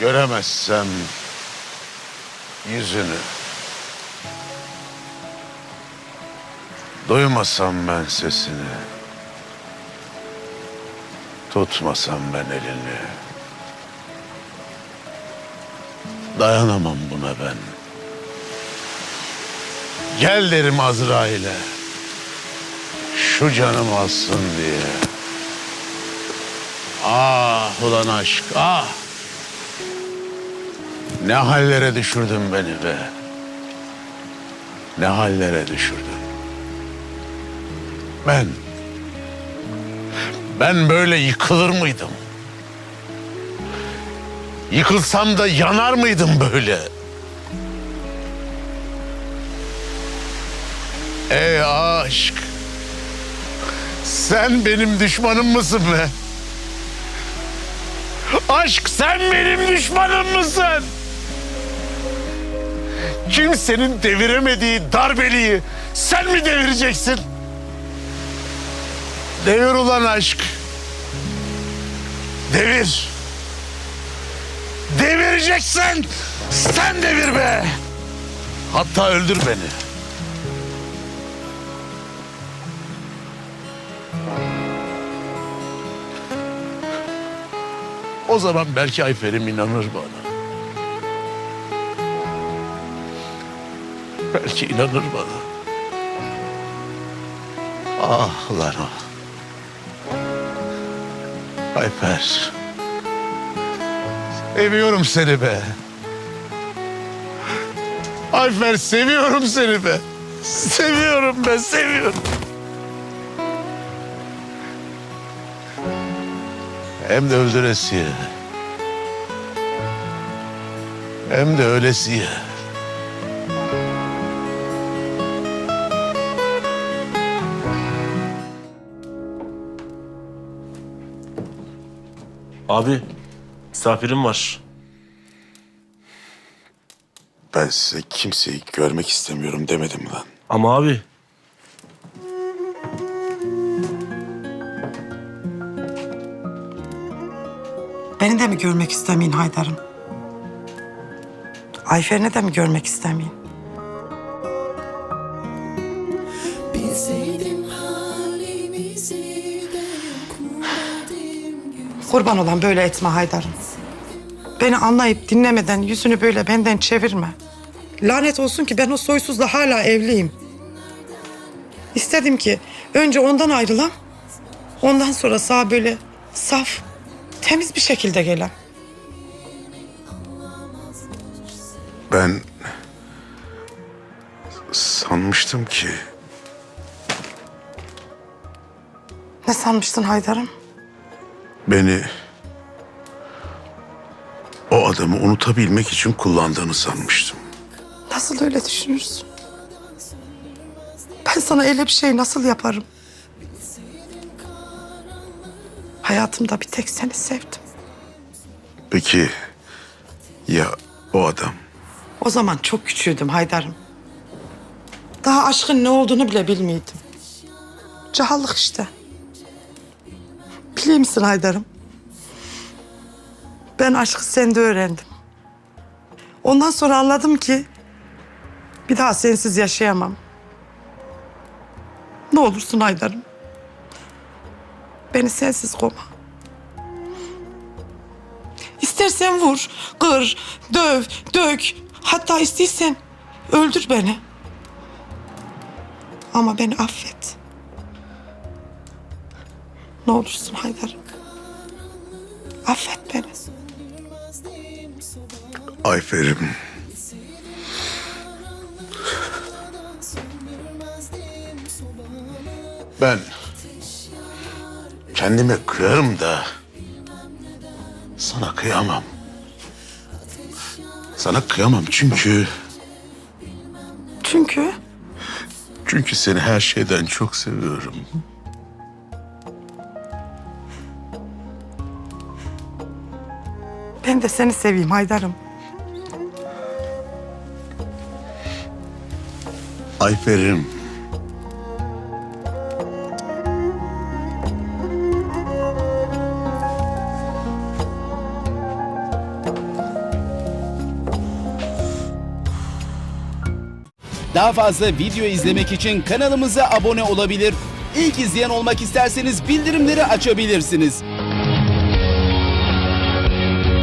Göremezsem yüzünü. Duymasam ben sesini. Tutmasam ben elini. Dayanamam buna ben. Gel derim Azrail'e. Şu canım alsın diye. Ah ulan aşk ah. Ne hallere düşürdün beni be. Ne hallere düşürdün. Ben, ben böyle yıkılır mıydım? Yıkılsam da yanar mıydım böyle? Ey aşk. Sen benim düşmanım mısın be? Aşk sen benim düşmanım mısın? Kimsenin deviremediği darbeliği sen mi devireceksin? Devir ulan aşk. Devir. Devireceksin. Sen devir be. Hatta öldür beni. O zaman belki Ayfer'im inanır bana. Belki inanır bana. Ah lan ah. Ayfer. Seviyorum seni be. Ayfer seviyorum seni be. Seviyorum be, seviyorum. Hem de öldüresiye. Hem de öylesiye. Abi misafirim var. Ben size kimseyi görmek istemiyorum demedim lan. Ama abi Beni de mi görmek istemeyin Haydar'ım? Ayfer'ini de mi görmek istemeyin? Bilseydim Kurban olan böyle etme Haydar'ım. Beni anlayıp dinlemeden yüzünü böyle benden çevirme. Lanet olsun ki ben o soysuzla hala evliyim. İstedim ki önce ondan ayrılam. Ondan sonra sağ böyle saf, temiz bir şekilde gelem. Ben sanmıştım ki Ne sanmıştın Haydar'ım? Beni o adamı unutabilmek için kullandığını sanmıştım. Nasıl öyle düşünürsün? Ben sana öyle bir şey nasıl yaparım? Hayatımda bir tek seni sevdim. Peki ya o adam? O zaman çok küçüğüydüm Haydar'ım. Daha aşkın ne olduğunu bile bilmiyordum. Cahallık işte. Biliyor musun Haydar'ım? Ben aşkı sende öğrendim. Ondan sonra anladım ki bir daha sensiz yaşayamam. Ne olursun Haydar'ım. Beni sensiz koma. İstersen vur, kır, döv, dök. Hatta istersen öldür beni. Ama beni affet. Ne olursun Haydar'ım. Affet beni. Ayfer'im. Ben kendime kıyarım da sana kıyamam. Sana kıyamam çünkü Çünkü çünkü seni her şeyden çok seviyorum. De seni seveyim Haydar'ım. Ayfer'im. Daha fazla video izlemek için kanalımıza abone olabilir. İlk izleyen olmak isterseniz bildirimleri açabilirsiniz.